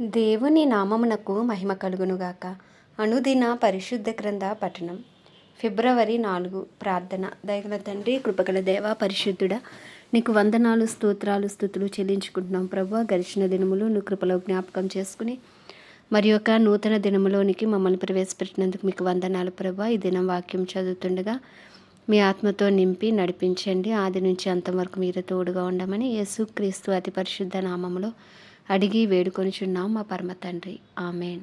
దేవుని నామమునకు మహిమ కలుగునుగాక. అనుదిన పరిశుద్ధ గ్రంథ పఠనం. ఫిబ్రవరి నాలుగు ప్రార్థన. దైవ తండ్రి కృపగల దేవ పరిశుద్ధుడ నీకు వందనాలు స్తోత్రాలు స్థుతులు చెల్లించుకుంటున్నాం ప్రభు. గడిచిన దినములు నువ్వు కృపలో జ్ఞాపకం చేసుకుని మరి యొక్క నూతన దినములోనికి మమ్మల్ని ప్రవేశపెట్టినందుకు మీకు వందనాలు ప్రభు. ఈ దినం వాక్యం చదువుతుండగా మీ ఆత్మతో నింపి నడిపించండి. ఆది నుంచి అంతవరకు మీరు తోడుగా ఉండమని యేసుక్రీస్తు అతి పరిశుద్ధ నామములో అడిగి వేడుకొనిచున్నాం మా పరమ తండ్రి. ఆమెన్.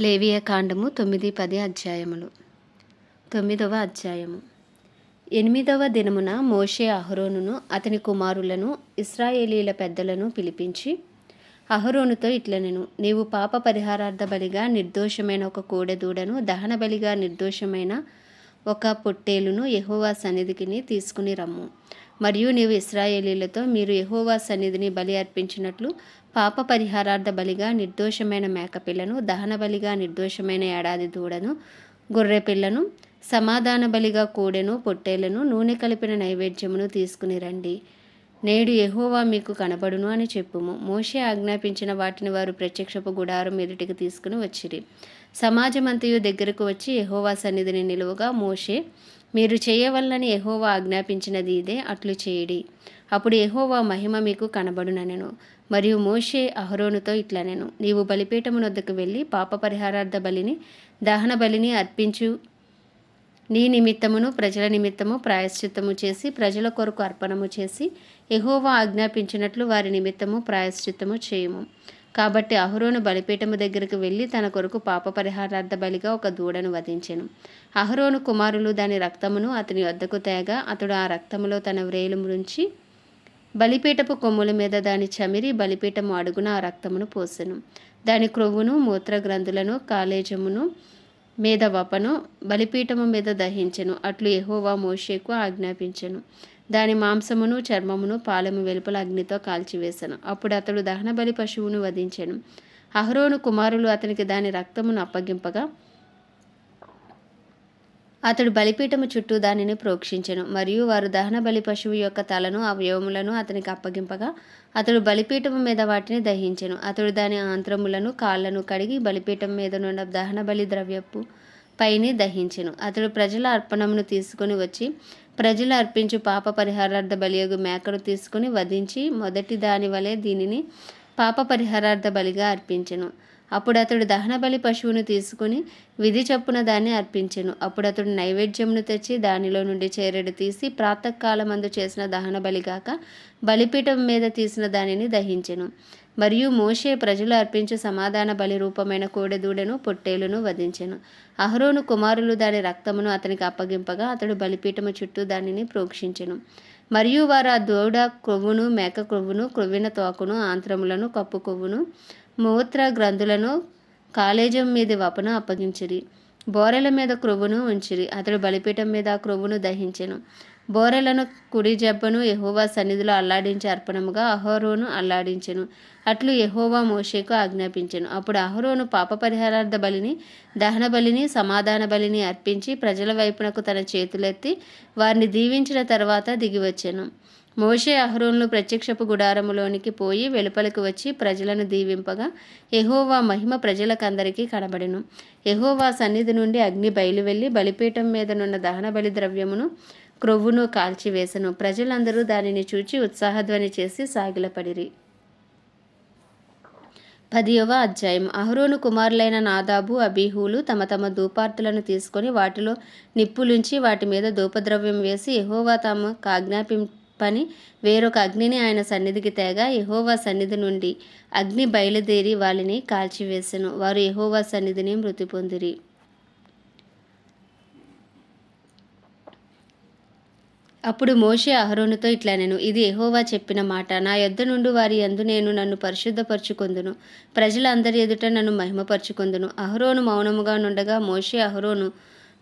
లేవియ కాండము తొమ్మిది పది అధ్యాయములు. తొమ్మిదవ అధ్యాయము. ఎనిమిదవ దినమున మోషే అహరోనును అతని కుమారులను ఇస్రాయేలీల పెద్దలను పిలిపించి అహరోనుతో ఇట్లనెను నీవు పాప పరిహారార్థ బలిగా నిర్దోషమైన ఒక కోడెదూడను దహన బలిగా నిర్దోషమైన ఒక పొట్టేలును యహోవా సన్నిధికి తీసుకుని రమ్ము. మరియు నీవు ఇస్రాయేలీలతో మీరు యహోవా సన్నిధిని బలి అర్పించినట్లు పాప పరిహారార్థ బలిగా నిర్దోషమైన మేకపిల్లను దహన బలిగా నిర్దోషమైన ఏడాది దూడను గొర్రె పిల్లను సమాధాన బలిగా కోడెను పొట్టేలను నూనె కలిపిన నైవేద్యమును తీసుకుని రండి. నేడు ఎహోవా మీకు కనబడును అని చెప్పుము. మోషే ఆజ్ఞాపించిన వాటిని వారు ప్రత్యక్షపు గుడారం ఎదుటికి తీసుకుని వచ్చిరి. సమాజమంతయు దగ్గరకు వచ్చి యహోవా సన్నిధిని నిలువగా మోషే మీరు చేయవలనని యహోవా ఆజ్ఞాపించినది ఇదే అట్లు చేయడి. అప్పుడు యహోవా మహిమ మీకు కనబడుననెను. మరియు మోషే అహరోనుతో ఇట్లనెను. నీవు బలిపీఠమునొద్దకు వెళ్ళి పాప పరిహారార్థ బలిని దహన బలిని అర్పించు. నీ నిమిత్తమును ప్రజల నిమిత్తము ప్రాయశ్చిత్తము చేసి ప్రజల కొరకు అర్పణము చేసి ఎహోవా ఆజ్ఞాపించినట్లు వారి నిమిత్తము ప్రాయశ్చిత్తము చేయము. కాబట్టి అహరోను బలిపీఠము దగ్గరికి వెళ్ళి తన కొరకు పాప పరిహారార్థ బలిగా ఒక దూడను వధించెను. అహరోను కుమారులు దాని రక్తమును అతని వద్దకు తేగా అతడు ఆ రక్తములో తన వ్రేలు మురించి బలిపీఠపు కొమ్ముల మీద దాని చమిరి బలిపీఠము అడుగున ఆ రక్తమును పోసెను. దాని క్రొవ్వును మూత్రగ్రంథులను కాలేజమును మీద వపను బలిపీఠము మీద దహించెను. అట్లు ఎహోవా మోషేకు ఆజ్ఞాపించెను. దాని మాంసమును చర్మమును పాలము వెలుపల అగ్నితో కాల్చివేశాను అప్పుడు అతడు దహన బలి పశువును వధించాను. అహరోను కుమారులు అతనికి దాని రక్తమును అప్పగింపగా అతడు బలిపీఠము చుట్టూ దానిని ప్రోక్షించెను. మరియు వారు దహన బలి పశువు యొక్క తలను అవయవములను అతనికి అప్పగింపగా అతడు బలిపీఠము మీద వాటిని దహించెను. అతడు దాని ఆంత్రములను కాళ్ళను కడిగి బలిపీఠం మీద నుండి దహన బలి ద్రవ్యపు పైని దహించెను. అతడు ప్రజల అర్పణమును తీసుకుని వచ్చి ప్రజలు అర్పించు పాప పరిహారార్థ బలియగు మేకను తీసుకుని వధించి మొదటి దాని వలె దీనిని పాప పరిహారార్థ బలిగా అర్పించెను. అప్పుడు అతడు దహన బలి పశువును తీసుకుని విధి చొప్పున దాన్ని అర్పించెను. అప్పుడు అతడు నైవేద్యమును తెచ్చి దానిలో నుండి చేరెడు తీసి ప్రాతకాలమందు చేసిన దహన బలిగాక బలిపీఠం మీద తీసిన దానిని దహించెను. మరియు మోషే ప్రజలు అర్పించు సమాధాన బలి రూపమైన కోడెదూడను పొట్టేలును వధించెను. అహరోను కుమారులు దాని రక్తమును అతనికి అప్పగింపగా అతడు బలిపీఠము చుట్టూ దానిని ప్రోక్షించెను. మరియు వారు ఆ దూడ కొవ్వును మేక కొవ్వును క్రొవ్విన తోకను ఆంత్రములను కప్పు కొవ్వును మూత్ర గ్రంథులను కాలేజం మీద వపను అప్పగించిరి. బోరెల మీద క్రొవ్వును ఉంచిరి. అతడు బలిపీఠం మీద ఆ క్రొవ్వును దహించెను. బోరెలను కుడి జబ్బను ఎహోవా సన్నిధిలో అల్లాడించి అర్పణముగా అహోరోను అల్లాడించెను. అట్లు ఎహోవా మోషేకు ఆజ్ఞాపించెను. అప్పుడు అహరోను పాప పరిహారార్థ బలిని దహన బలిని సమాధాన బలిని అర్పించి ప్రజల వైపునకు తన చేతులెత్తి వారిని దీవించిన తర్వాత దిగివచ్చెను. మోషే అహరోన్లు ప్రత్యక్షపు గుడారములోనికి పోయి వెలుపలికి వచ్చి ప్రజలను దీవింపగా ఎహోవా మహిమ ప్రజలకందరికీ కనబడెను. ఎహోవా సన్నిధి నుండి అగ్ని బయలువెళ్ళి బలిపీఠం మీద నున్న దహన బలి ద్రవ్యమును క్రొవ్వును కాల్చివేసెను ప్రజలందరూ దానిని చూచి ఉత్సాహధ్వని చేసి సాగిలపడిరి. పదియవ అధ్యాయం. అహరోను కుమారులైన నాదాబు అబీహులు తమ తమ ధూపార్తులను తీసుకొని వాటిలో నిప్పులుంచి వాటి మీద ధూపద్రవ్యం వేసి ఎహోవా తమకు కాజ్ఞాపింపని వేరొక అగ్నిని ఆయన సన్నిధికి తేగా ఎహోవా సన్నిధి నుండి అగ్ని బయలుదేరి వాళ్ళని కాల్చివేసెను. వారు ఎహోవా సన్నిధిని మృతి పొందిరి. అప్పుడు మోషే అహరోనుతో ఇట్లా నేను ఇది ఎహోవా చెప్పిన మాట. నా యొద్ద నుండి వారి యందు నేను నన్ను పరిశుద్ధపరచుకొందును. ప్రజలందరి ఎదుట నన్ను మహిమపరుచుకొందును. అహరోను మౌనముగా నుండగా మోషే అహరోను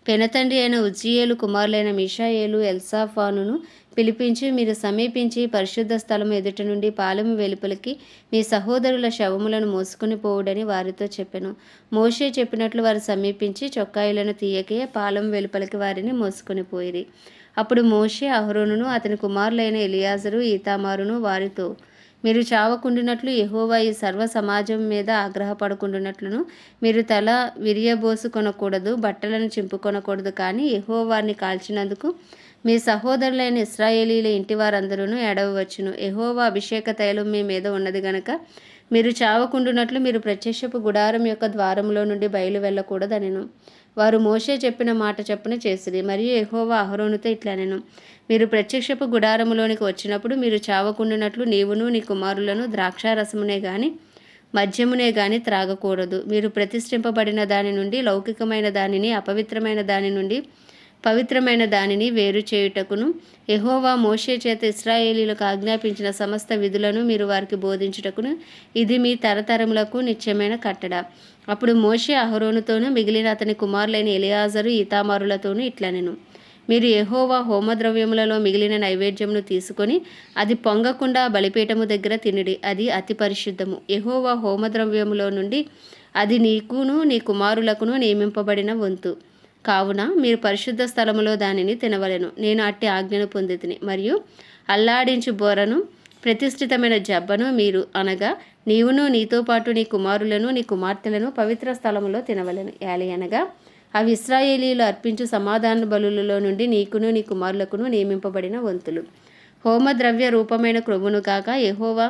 పెనతండ్రి అయిన ఉజ్జియేలు కుమారులైన మిషాయేలు ఎల్సాఫానును పిలిపించి మీరు సమీపించి పరిశుద్ధ స్థలం ఎదుట నుండి పాలెము వెలుపలికి మీ సహోదరుల శవములను మోసుకుని పోవుడని వారితో చెప్పాను. మోషే చెప్పినట్లు వారు సమీపించి చొక్కాయిలను తీయకే పాలెం వెలుపలికి వారిని మోసుకొని పోయిరి. అప్పుడు మోషే అహరోనును అతని కుమారులైన ఎలియాజరు ఈతామారును వారితో మీరు చావకుండినట్లు యహోవా ఈ సర్వ సమాజం మీద ఆగ్రహపడుకుంటున్నట్లును మీరు తల విరియబోసుకొనకూడదు బట్టలను చింపుకొనకూడదు. కానీ యెహోవాని కాల్చినందుకు మీ సహోదరులైన ఇస్రాయేలీల ఇంటి వారందరూ ఎడవచ్చును యెహోవా అభిషేక తైలం మీ మీద ఉన్నది గనక మీరు చావకుండునట్లు మీరు ప్రత్యక్షపు గుడారం యొక్క ద్వారంలో నుండి బయలు వెళ్ళకూడదనెను. వారు మోషే చెప్పిన మాట చెప్పున చేసిరి. మరియు ఎహోవా అహరోనుతో ఇట్లా నేను మీరు ప్రత్యక్షపు గుడారములోనికి వచ్చినప్పుడు మీరు చావకుండునట్లు నీవును నీ కుమారులను ద్రాక్షారసమునే కానీ మద్యమునే కానీ త్రాగకూడదు. మీరు ప్రతిష్ఠింపబడిన దాని నుండి లౌకికమైన దానిని అపవిత్రమైన దాని నుండి పవిత్రమైన దానిని వేరు చేయుటకును. ఎహోవా మోషే చేత ఇస్రాయేలీలకు ఆజ్ఞాపించిన సమస్త విధులను మీరు వారికి బోధించుటకును. ఇది మీ తరతరములకు నిత్యమైన కట్టడ. అప్పుడు మోషే అహరోనుతోనూ మిగిలిన అతని కుమారులైన ఎలియాజరు ఈతామారులతోనూ ఇట్లనెను. మీరు ఎహోవా హోమద్రవ్యములలో మిగిలిన నైవేద్యమును తీసుకొని అది పొంగకుండా బలిపీఠము దగ్గర తినడి. అది అతి పరిశుద్ధము. ఎహోవా హోమద్రవ్యములో నుండి అది నీకును నీ కుమారులకును నియమింపబడిన వంతు. కావున మీరు పరిశుద్ధ స్థలములో దానిని తినవలెను. నేను అట్టి ఆజ్ఞను పొందితిని. మరియు అల్లాడించు బోరను ప్రతిష్ఠితమైన జబ్బను మీరు అనగా నీవును నీతో పాటు నీ కుమారులను నీ కుమార్తెలను పవిత్ర స్థలములో తినవలెను. యాలి అనగా అవి ఇస్రాయేలీలు అర్పించు సమాధాన బలులలో నుండి నీకును నీ కుమారులకును నియమింపబడిన వంతులు. హోమద్రవ్య రూపమైన క్రొవ్వును కాక యెహోవా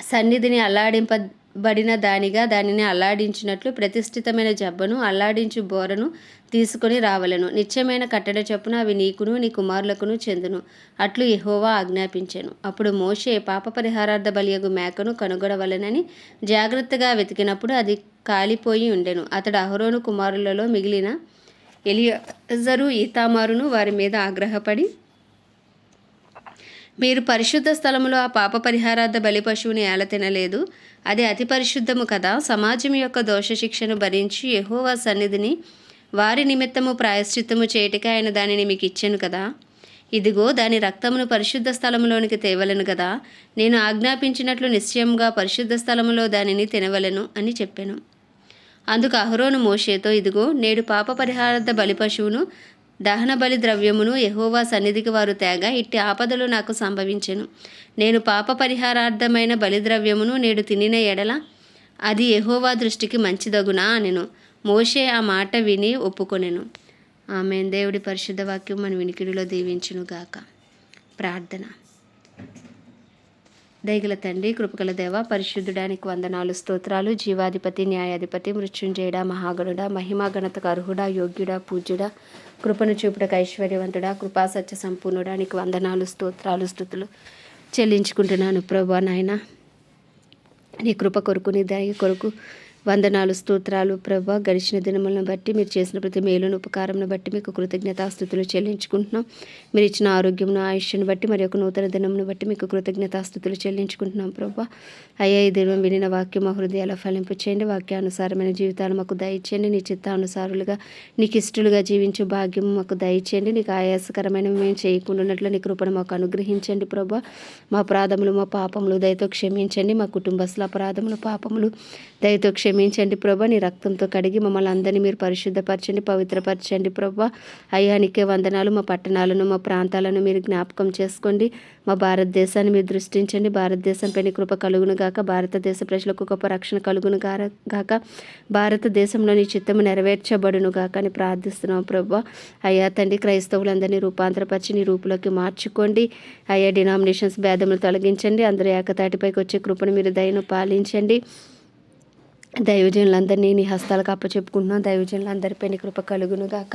సన్నిధిని అల్లాడింప బడిన దానిగా దానిని అల్లాడించినట్లు ప్రతిష్ఠితమైన జబ్బను అల్లాడించు బోరను తీసుకొని రావలను. నిత్యమైన కట్టడ చొప్పున అవి నీకును నీ కుమారులకును చెందును. అట్లు ఎహోవా ఆజ్ఞాపించెను. అప్పుడు మోషే పాప పరిహారార్థ బలియగు మేకను కనుగొనవలెనని జాగ్రత్తగా వెతికినప్పుడు అది కాలిపోయి ఉండెను. అతడు అహరోను కుమారులలో మిగిలిన ఎలియజరు ఈతామారును వారి మీద ఆగ్రహపడి మీరు పరిశుద్ధ స్థలములో ఆ పాప పరిహారార్థ బలి పశువుని ఏల తినలేదు. అది అతి పరిశుద్ధము కదా. సమాజం యొక్క దోష శిక్షను భరించి యహోవా సన్నిధిని వారి నిమిత్తము ప్రాయశ్చిత్తము చేయుటకే ఆయన దానిని మీకు ఇచ్చాను కదా. ఇదిగో దాని రక్తమును పరిశుద్ధ స్థలములోనికి తేవలను కదా. నేను ఆజ్ఞాపించినట్లు నిశ్చయంగా పరిశుద్ధ స్థలములో దానిని తినవలను అని చెప్పాను. అందుకు అహరోను మోషేతో ఇదిగో నేడు పాప పరిహారార్థ బలి పశువును దహన బలి ద్రవ్యమును యహోవా సన్నిధికి వారు తేగా ఇట్టి ఆపదలు నాకు సంభవించెను. నేను పాప పరిహారార్థమైన బలిద్రవ్యమును నేడు తినిన ఎడల అది యహోవా దృష్టికి మంచిదగునా అనెను. మోషే ఆ మాట విని ఒప్పుకొనెను. ఆమె దేవుడి పరిశుద్ధ వాక్యం మన వినికిడిలో దీవించును గాక. ప్రార్థన. దైగల తండ్రి కృపకల దేవ పరిశుద్ధుడానికి వందనాలు స్తోత్రాలు జీవాధిపతి న్యాయాధిపతి మృత్యుంజయుడ మహాగణుడ మహిమా గణతకు అర్హుడా యోగ్యుడా పూజ్యుడా కృపను చూపుటకు ఐశ్వర్యవంతుడా కృపా సత్య సంపూర్ణుడా. నీకు వందనాలు స్తోత్రాలు స్థుతులు చెల్లించుకుంటున్నాను ప్రభా నాయన. నీ కృప కొరకు నీ దయ కొరకు వందనాలు స్తోత్రాలు. ప్రభా గడిచిన దినములను బట్టి మీరు చేసిన ప్రతి మేలును ఉపకారంను బట్టి మీకు కృతజ్ఞతాస్థుతులు చెల్లించుకుంటున్నాం. మీరు ఇచ్చిన ఆరోగ్యమును ఆయుష్ను బట్టి మరి ఒక నూతన దినమును బట్టి మీకు కృతజ్ఞతాస్థుతులు చెల్లించుకుంటున్నాం. ప్రభా అయ్యా ఈ దినం వినిన వాక్యం మా హృదయాల ఫలింపు చేయండి. వాక్యానుసారమైన జీవితాలు మాకు దయచేయండి. నీ చిత్తానుసారులుగా నీకు ఇష్టలుగా జీవించే భాగ్యం మాకు దయచేయండి. నీకు ఆయాసకరమైన మేము చేయకుండానట్లు నీ కృపను మాకు అనుగ్రహించండి. ప్రభా మా అపరాధములు మా పాపములు దయతో క్షమించండి. మా కుటుంబస్తుల అపరాధములు పాపములు దయతో క్షమించండి. ప్రభా నీ రక్తంతో కడిగి మమ్మల్ని అందరినీ మీరు పరిశుద్ధపరచండి పవిత్రపరచండి ప్రభా. అయ్యా నీకే వందనాలు మా పట్టణాలను మా ప్రాంతాలను మీరు జ్ఞాపకం చేసుకోండి. మా భారతదేశాన్ని మీరు దృష్టించండి. భారతదేశంపై నీ కృప కలుగును గాక భారతదేశ ప్రజలకు గొప్ప రక్షణ కలుగును గాక. భారతదేశంలో నీ చిత్తము నెరవేర్చబడును గాక అని ప్రార్థిస్తున్నాం ప్రభా. అయ్యా తండ్రి క్రైస్తవులందరినీ రూపాంతరపరిచి నీ రూపులోకి మార్చుకోండి. అయ్యా డినామినేషన్స్ భేదములు తొలగించండి. అందరూ ఏకతాటిపైకి వచ్చే కృపను మీరు దయను పాలించండి. దైవజనులందరినీ నీ హస్తాలకు అప్పచెప్పుకుంటున్నాం. దైవజనులందరిపై నీ కృప కలుగును గాక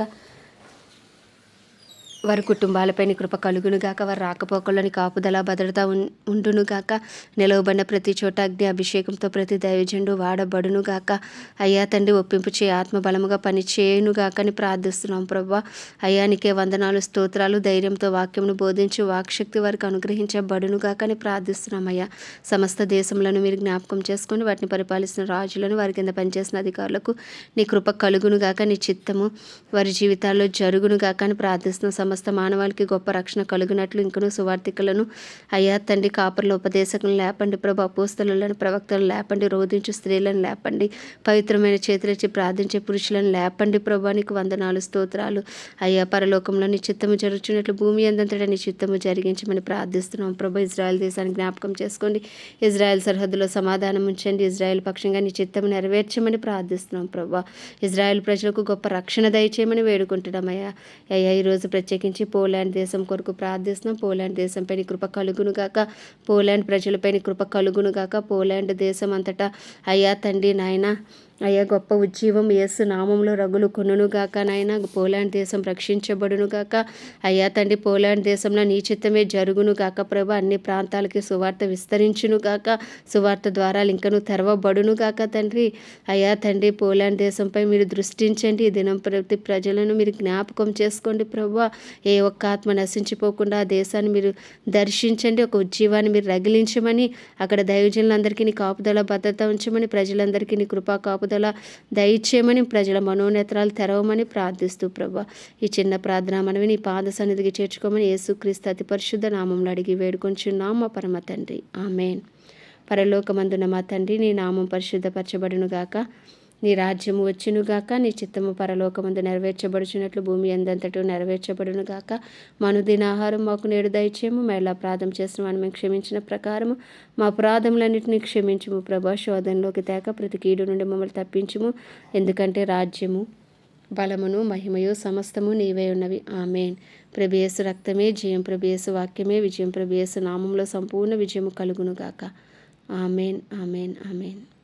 వారి కుటుంబాలపై నీ కృప కలుగును గాక వారి రాకపోకల్లోని కాపుదల భద్రత ఉండునుగాక ఉండును గాక నిలవబడిన ప్రతి చోట అగ్ని అభిషేకంతో ప్రతి దైవజండు వాడబడును గాక అయ్యా తండ్రి ఒప్పింపు చే ఆత్మబలముగా పని ప్రార్థిస్తున్నాం ప్రభా. అయ్యానికే వందనాలు స్తోత్రాలు ధైర్యంతో వాక్యమును బోధించి వాక్శక్తి వారికి అనుగ్రహించబడునుగాకని ప్రార్థిస్తున్నాం అయ్యా. సమస్త దేశంలో మీరు జ్ఞాపకం చేసుకొని వాటిని పరిపాలిస్తున్న రాజులను వారి కింద పనిచేసిన అధికారులకు నీ కృప కలుగును గాక నీ చిత్తము వారి జీవితాల్లో జరుగునుగాక అని ప్రార్థిస్తున్నాం. సమస్త మానవాళికి గొప్ప రక్షణ కలుగునట్లు ఇంకనూ సువార్థికులను. అయ్యా తండ్రి కాపర్ల ఉపదేశకులను లేపండి. ప్రభు అపోస్తలను ప్రవక్తలను లేపండి. రోధించు స్త్రీలను లేపండి. పవిత్రమైన చేతులచ్చి ప్రార్థించే పురుషులను లేపండి. ప్రభానికి వందనాలు స్తోత్రాలు. అయ్యా పరలోకంలో నీ చిత్తము జరుగుతున్నట్లు భూమి అందంతటా నీ చిత్తము జరిగించమని ప్రార్థిస్తున్నాం. ప్రభు ఇజ్రాయెల్ దేశాన్ని జ్ఞాపకం చేసుకోండి. ఇజ్రాయెల్ సరిహద్దులో సమాధానం ఉంచండి. ఇజ్రాయెల్ పక్షంగా నీ నెరవేర్చమని ప్రార్థిస్తున్నాం. ప్రభా ఇజ్రాయెల్ ప్రజలకు గొప్ప రక్షణ దయచేయమని వేడుకుంటున్నామయ్యా అయ్యా ఈరోజు ప్రత్యేక ప్రత్యేకించి పోలాండ్ దేశం కొరకు ప్రార్థిస్తున్నాం. పోలాండ్ దేశంపై కృప కలుగునుగాక పోలాండ్ ప్రజలపై కృప కలుగునుగాక పోలాండ్ దేశం అంతటా అయ్యా తండ్రి నాయన అయ్యా గొప్ప ఉజ్జీవం యేసు నామంలో రగులు కొనుగాక నాయన పోలాండ్ దేశం రక్షించబడును గాక. అయ్యా తండ్రి పోలాండ్ దేశంలో నీ చిత్తమే జరుగును గాక ప్రభు. అన్ని ప్రాంతాలకి సువార్త విస్తరించునుగాక సువార్త ద్వారా ఇంకను తెరవబడునుగాక తండ్రి. అయ్యా తండ్రి పోలాండ్ దేశంపై మీరు దృష్టించండి. ఈ దినం ప్రతి ప్రజలను మీరు జ్ఞాపకం చేసుకోండి ప్రభు. ఏ ఒక్క ఆత్మ నశించిపోకుండా ఆ దేశాన్ని మీరు దర్శించండి. ఒక ఉజ్జీవాన్ని మీరు రగిలించమని అక్కడ దైవజనులందరికీ నీ కాపుదల భద్రత ఉంచమని ప్రజలందరికీ నీ కృపా కాపు పట్టుదల దయచేయమని ప్రజల మనోనేత్రాలు తెరవమని ప్రార్థిస్తూ ప్రభా ఈ చిన్న ప్రార్థన మనవి నీ పాద సన్నిధికి చేర్చుకోమని యేసుక్రీస్తు అతి పరిశుద్ధ నామంలో అడిగి వేడుకొంచున్నాం మా పరమ తండ్రి. ఆమెన్. పరలోకమందున మా తండ్రి నీ నామం పరిశుద్ధపరచబడును గాక నీ రాజ్యము వచ్చునుగాక నీ చిత్తము పరలోకమందు నెరవేర్చబడుచున్నట్లు భూమి ఎందంతటూ నెరవేర్చబడునుగాక మనుదిన ఆహారం మాకు నేడు దయచేయము. మేళ అపరాధం చేసిన వాడిని మేము క్షమించిన ప్రకారము. మా అపరాధములన్నింటినీ క్షమించుము. ప్రభా శోధనలోకి తేక ప్రతి కీడు నుండి మమ్మల్ని తప్పించుము. ఎందుకంటే రాజ్యము బలమును మహిమయు సమస్తము నీవే ఉన్నవి. ఆమెన్. ప్రభేసు రక్తమే జయం ప్రభేసు వాక్యమే విజయం ప్రభేసు నామంలో సంపూర్ణ విజయము కలుగునుగాక ఆమెన్ ఆమెన్ ఆమెన్.